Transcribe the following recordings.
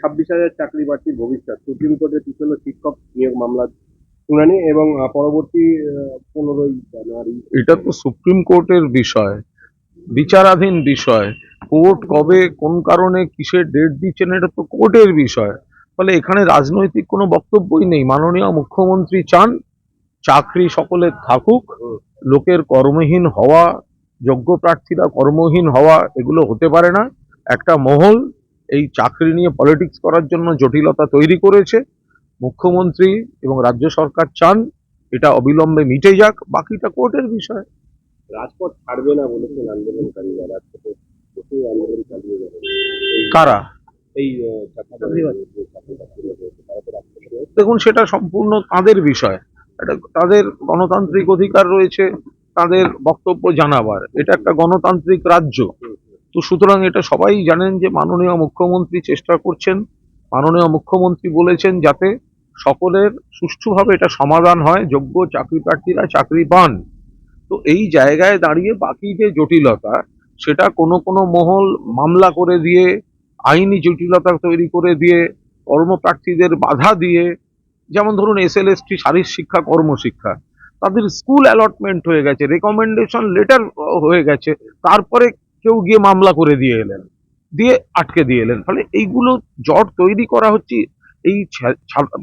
ছাব্বিশ হাজার চাকরি প্রার্থীর ভবিষ্যৎ। সুপ্রিম কোর্টের পিছনে শিক্ষক নিয়োগ মামলা শুনানি এবং পরবর্তী পনেরোই জানুয়ারি। এটা তো সুপ্রিম কোর্টের বিষয়, বিচারাধীন বিষয়। কোর্ট কবে, কোন কারণে, কিসের ডেট দিচ্ছেন, এটা তো কোর্টের বিষয়। ফলে এখানে রাজনৈতিক কোনো বক্তব্যই নেই। মাননীয় মুখ্যমন্ত্রী চান চাকরি সকলের থাকুক, লোকের কর্মহীন হওয়া, যোগ্য প্রার্থীরা কর্মহীন হওয়া, এগুলো হতে পারে না। একটা মহল এই চাকরি নিয়ে পলিটিক্স করার জন্য জটিলতা তৈরি করেছে। মুখ্যমন্ত্রী এবং রাজ্য সরকার চান এটা অবিলম্বে মিটে যাক বাকিটা কোর্টের বিষয়। রাজপথ ছাড়বে না বলেছেন আন্দোলনকারীরা রাজপথে আন্দোলন চালিয়ে যাবে। কারা? এই। দেখুন সেটা সম্পূর্ণ তাদের বিষয়। এটা তাদের গণতান্ত্রিক অধিকার রয়েছে তাদের বক্তব্য জানাবার। এটা একটা গণতান্ত্রিক রাজ্য। তো সুতরাং এটা সবাই জানেন যে মাননীয় মুখ্যমন্ত্রী চেষ্টা করছেন, মাননীয় মুখ্যমন্ত্রী বলেছেন যাতে সকলের সুষ্ঠুভাবে এটা সমাধান হয়, যোগ্য চাকরি প্রার্থীরা চাকরি পান। তো এই জায়গায় দাঁড়িয়ে বাকি যে জটিলতা, সেটা কোনো কোনো মহল মামলা করে দিয়ে, আইনি জটিলতা তৈরি করে দিয়ে, কর্মপ্রার্থীদের বাধা দিয়ে, যেমন ধরুন এস এল এস টি শারীর শিক্ষা, কর্মশিক্ষা, তাদের স্কুল অ্যালটমেন্ট হয়ে গেছে রেকমেন্ডেশন লেটার হয়ে গেছে, তারপরে কেউ গিয়ে মামলা করে দিয়ে এলেন দিয়ে আটকে দিয়ে এলেন। ফলে এইগুলো জট তৈরি করা হচ্ছে এই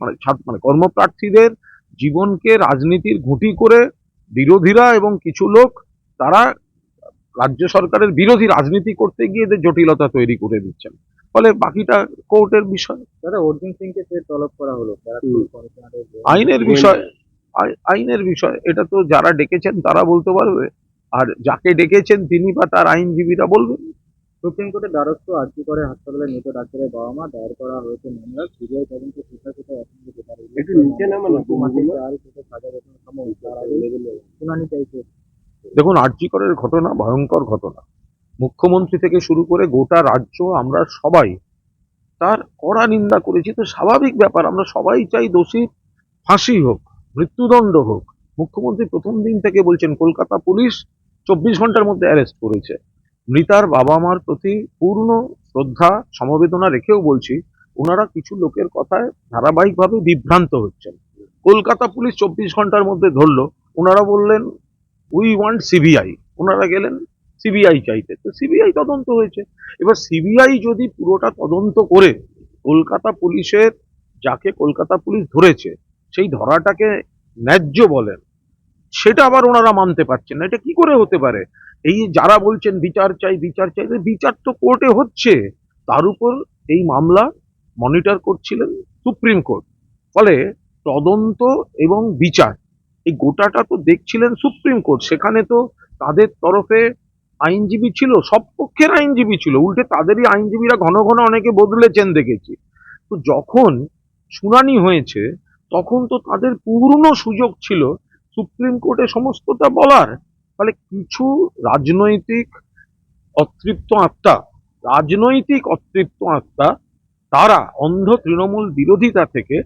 মানে ছাত্র মানে কর্মপ্রার্থীদের জীবনকে রাজনীতির ঘুঁটি করে বিরোধীরা এবং কিছু লোক তারা রাজ্য সরকারের বিরোধী রাজনীতি করতে গিয়ে এদের জটিলতা তৈরি করে দিচ্ছেন। ফলে বাকিটা কোর্টের বিষয়। দাদা অর্জুন সিংকে ফের তলব করা হলো আইনের বিষয় আই- আইনের বিষয় এটা তো যারা ডেকেছেন তারা বলতে পারবে। আর যাকে ডেকেছেন তিনি বা তার আইনজীবীরা বলবেন? সুপ্রিম কোর্টের দ্বারস্থ আর্জি করে হাসপাতালে মৃত ডাক্তারের বাবা মা দায়ের করা হয়েছে মামলা সিবিআই তদন্ত একটু নিচে না, সাজা বেতন সম শুনানি চাইছে। দেখুন আর্যিকরের ঘটনা ভয়ঙ্কর ঘটনা। মুখ্যমন্ত্রী থেকে শুরু করে গোটা রাজ্য আমরা সবাই তার কড়া নিন্দা করেছি। তো স্বাভাবিক ব্যাপার আমরা সবাই চাই দোষী ফাঁসি হোক মৃত্যুদণ্ড হোক। মুখ্যমন্ত্রী প্রথম দিন থেকে বলছেন কলকাতা পুলিশ চব্বিশ ঘণ্টার মধ্যে অ্যারেস্ট করেছে। মৃতার বাবা মার প্রতি পূর্ণ শ্রদ্ধা, সমবেদনা রেখেও বলছি, ওনারা কিছু লোকের কথায় ধারাবাহিকভাবে বিভ্রান্ত হচ্ছেন। কলকাতা পুলিশ চব্বিশ ঘণ্টার মধ্যে ধরলো, ওনারা বললেন উই ওয়ান্ট সিবিআই ওনারা গেলেন সিবিআই চাইতে। তো সিবিআই তদন্ত হয়েছে। এবার সিবিআই যদি পুরোটা তদন্ত করে, কলকাতা পুলিশের, যাকে কলকাতা পুলিশ ধরেছে, সেই ধরাটাকে ন্যায্য বলেন। সেটা আবার ওনারা মানতে পারছেন না। এটা কি করে হতে পারে? এই যারা বলছেন বিচার চাই বিচার চাই বিচার তো কোর্টে হচ্ছে। তার উপর এই মামলা মনিটর করছিলেন সুপ্রিম কোর্ট। ফলে তদন্ত এবং বিচার, এই গোটাটা তো দেখছিলেন সুপ্রিম কোর্ট। সেখানে তো তাদের তরফে আইনজীবী ছিল, সব পক্ষের আইনজীবী ছিল। উল্টে তাদেরই আইনজীবীরা ঘন ঘন অনেকে বদলেছেন দেখেছি। তো যখন শুনানি হয়েছে, তখন তো তাদের পূর্ণ সুযোগ ছিল সুপ্রিম কোর্টে সমস্তটা বলার ফলে কিছু রাজনৈতিক অতৃপ্ত আত্মা, রাজনৈতিক অতৃপ্ত আত্মা, তারা অন্ধ তৃণমূল বিরোধিতা থেকে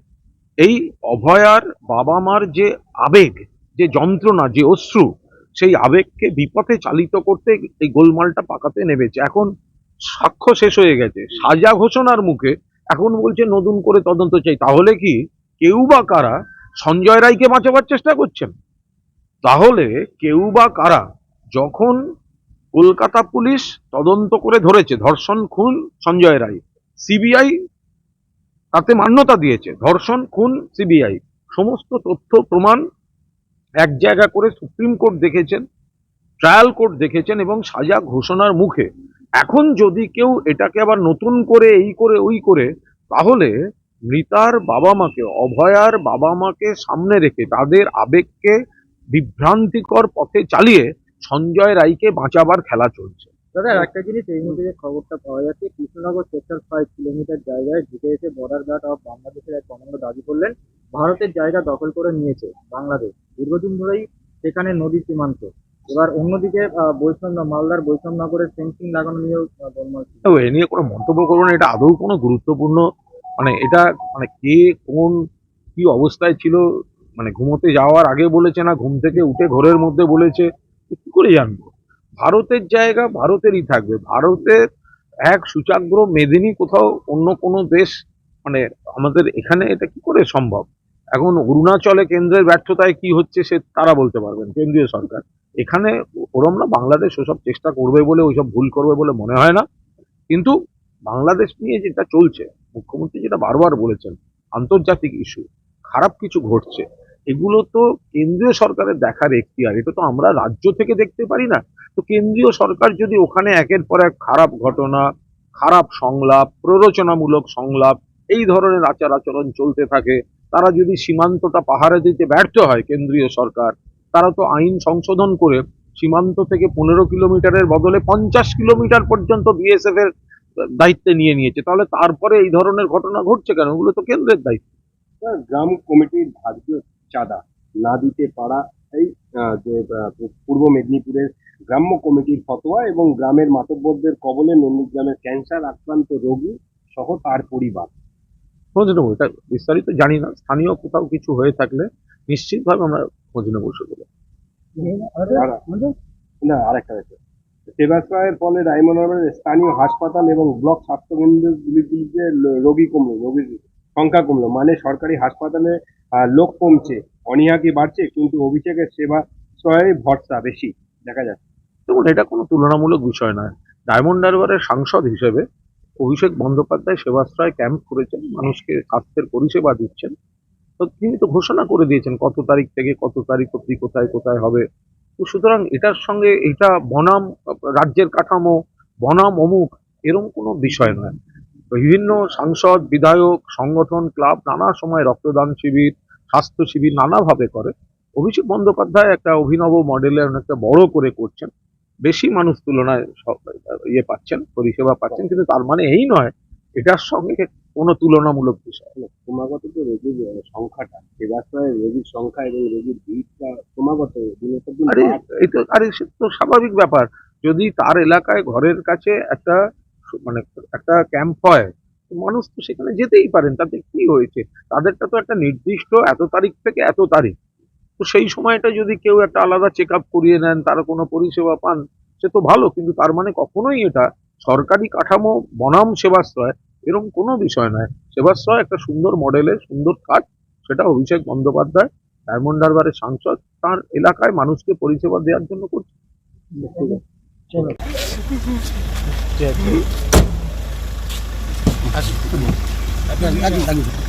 এই অভয়ার বাবা মার যে আবেগ, যে যন্ত্রণা, যে অশ্রু, সেই আবেগকে বিপথে চালিত করতে এই গোলমালটা পাকাতে নেমেছে। এখন সাক্ষ্য শেষ হয়ে গেছে। সাজা ঘোষণার মুখে এখন বলছে, নতুন করে তদন্ত চাই। তাহলে কি কেউ বা কারা সঞ্জয় রায়কে বাঁচাবার চেষ্টা করছেন। তাহলে কেউ বা কারা যখন কলকাতা পুলিশ তদন্ত করে ধরেছে, ধর্ষণ খুন সঞ্জয় রায়, সিবিআই তাতে মান্যতা দিয়েছে, ধর্ষণ খুন সিবিআই, সমস্ত তথ্য, প্রমাণ এক জায়গা করে সুপ্রিম কোর্ট দেখেছেন, ট্রায়াল কোর্ট দেখেছেন এবং সাজা ঘোষণার মুখে। এখন যদি কেউ এটাকে আবার নতুন করে এই করে ওই করে, তাহলে মৃতার বাবা মাকে অভয়ার বাবা মাকে সামনে রেখে তাদের আবেগকে বিভ্রান্তিকর পথে চালিয়ে সঞ্জয় রায়কে বাঁচাবার খেলা চলছে। দাদা একটা জিনিস এই মুহূর্তে যে খবরটা পাওয়া যাচ্ছে কৃষ্ণনগর সেক্টর ফাইভ কিলোমিটার জায়গায় ঢুকে এসে বর্ডার গার্ড অফ বাংলাদেশের এক কমান্ডো দাবি করলেন ভারতের জায়গা দখল করে নিয়েছে বাংলাদেশ। দীর্ঘদিন ধরেই সেখানে নদী সীমান্ত। এবার অন্যদিকে বৈষ্ণব মালদার বৈষ্ণবনগরের ফেন্সিং লাগানো নিয়েও গোলমাল এ নিয়ে কোনো মন্তব্য করব না এটা আদৌ কোনো গুরুত্বপূর্ণ মানে এটা মানে কে কোন কি অবস্থায় ছিল মানে ঘুমোতে যাওয়ার আগে বলেছে না, ঘুম থেকে উঠে ঘরের মধ্যে বলেছে কি করে জানব? ভারতের জায়গা ভারতেরই থাকবে। ভারতের এক সুচাগ্র মেদিনী কোথাও অন্য কোনো দেশ মানে আমাদের এখানে এটা কি করে সম্ভব? এখন অরুণাচলে কেন্দ্রের ব্যর্থতায় কি হচ্ছে সে তারা বলতে পারবেন, কেন্দ্রীয় সরকার। এখানে ওরম না, বাংলাদেশ ওসব চেষ্টা করবে বলে, ওইসব ভুল করবে বলে মনে হয় না। কিন্তু বাংলাদেশ নিয়ে যেটা চলছে, মুখ্যমন্ত্রী যেটা বারবার বলেছেন, আন্তর্জাতিক ইস্যু, খারাপ কিছু ঘটছে, এগুলো তো কেন্দ্রীয় সরকারের দেখার এখতিয়ার, এটা তো আমরা রাজ্য থেকে দেখতে পারি না। তো কেন্দ্রীয় সরকার যদি ওখানে একের পর এক খারাপ ঘটনা, খারাপ সংলাপ, প্ররোচনামূলক সংলাপ, এই ধরনের আচার আচরণ চলতে থাকে, তারা যদি সীমান্তটা পাহারা দিতে ব্যর্থ হয় কেন্দ্রীয় সরকার, তারা তো আইন সংশোধন করে সীমান্ত থেকে পনেরো কিলোমিটারের বদলে পঞ্চাশ কিলোমিটার পর্যন্ত বিএসএফ এর দায়িত্বে নিয়ে নিয়েছে। তাহলে তারপরে এই ধরনের ঘটনা ঘটছে কেন? ওগুলো তো কেন্দ্রের দায়িত্ব। গ্রাম কমিটির ধার্য চাঁদা না দিতে পারা এই যে পূর্ব মেদিনীপুরের গ্রাম্য কমিটির ফতোয়া এবং গ্রামের মাতব্বরদের কবলে নন্দীগ্রামের ক্যান্সার আক্রান্ত রোগী সহ তার পরিবার। খোঁজ নেব এটা বিস্তারিত জানি না। স্থানীয় কোথাও কিছু হয়ে থাকলে নিশ্চিতভাবে আমরা খোঁজ নেব সেগুলো না আরেকটা সেবাশ্রয়ের ফলে ডায়মন্ডের স্থানীয় হাসপাতাল এবং ব্লক স্বাস্থ্যকেন্দ্রগুলিতে রোগী কমলো, রোগীর সংখ্যা কমলো। মানে সরকারি হাসপাতালে লোক কমছে অনীহা কি বাড়ছে, কিন্তু অভিষেকের সেবাশ্রয়ে ভরসা বেশি, দেখা যাচ্ছে। দেখুন, এটা কোনো তুলনামূলক বিষয় নয়। ডায়মন্ড হারবারের সাংসদ হিসেবে অভিষেক বন্দ্যোপাধ্যায় সেবাশ্রয় ক্যাম্প করেছেন, মানুষকে স্বাস্থ্যের পরিষেবা দিচ্ছেন। তো তিনি তো ঘোষণা করে দিয়েছেন কত তারিখ থেকে, কত তারিখ অব্দি কোথায় কোথায় হবে। তো সুতরাং এটার সঙ্গে এটা বনাম রাজ্যের কাঠামো, বনাম অমুক এরকম কোনো বিষয় নয়। বিভিন্ন সাংসদ, বিধায়ক, সংগঠন, ক্লাব নানা সময় রক্তদান শিবির, স্বাস্থ্য শিবির নানাভাবে করে। অভিষেক বন্দ্যোপাধ্যায় একটা অভিনব মডেলের অনেকটা বড় করে করছেন। বেশি মানুষ তুলনায় ইয়ে পাচ্ছেন, পরিষেবা পাচ্ছেন, কিন্তু তার মানে এই নয়, এটার সঙ্গে কোনো তুলনামূলক বিষয়। মানে ক্রমাগত তো রোগীর সংখ্যাটা সেবাশ্রয়ের রোগীর সংখ্যা এবং রোগীর ভিড়টা ক্রমাগত আরে আরে সে তো স্বাভাবিক ব্যাপার। যদি তার এলাকায় ঘরের কাছে একটা মানে একটা ক্যাম্প হয় মানুষ তো সেখানে যেতেই পারেন তাতে কি হয়েছে? তাদেরটা তো একটা নির্দিষ্ট এত তারিখ থেকে এত তারিখ। তো সেই সময়টা যদি কেউ একটা আলাদা চেক আপ করিয়ে নেন তারা কোনো পরিষেবা পান সে তো ভালো কিন্তু তার মানে কখনোই এটা সরকারি কাঠামো বনাম সেবাশ্রয় এরকম কোনো বিষয় নয়। সেবাশ্রয় একটা সুন্দর মডেলের সুন্দর কাজ, সেটা অভিষেক বন্দ্যোপাধ্যায়, ডায়মন্ড হারবারের সাংসদ, তার এলাকায় মানুষকে পরিষেবা দেওয়ার জন্য করছে। একদম একদম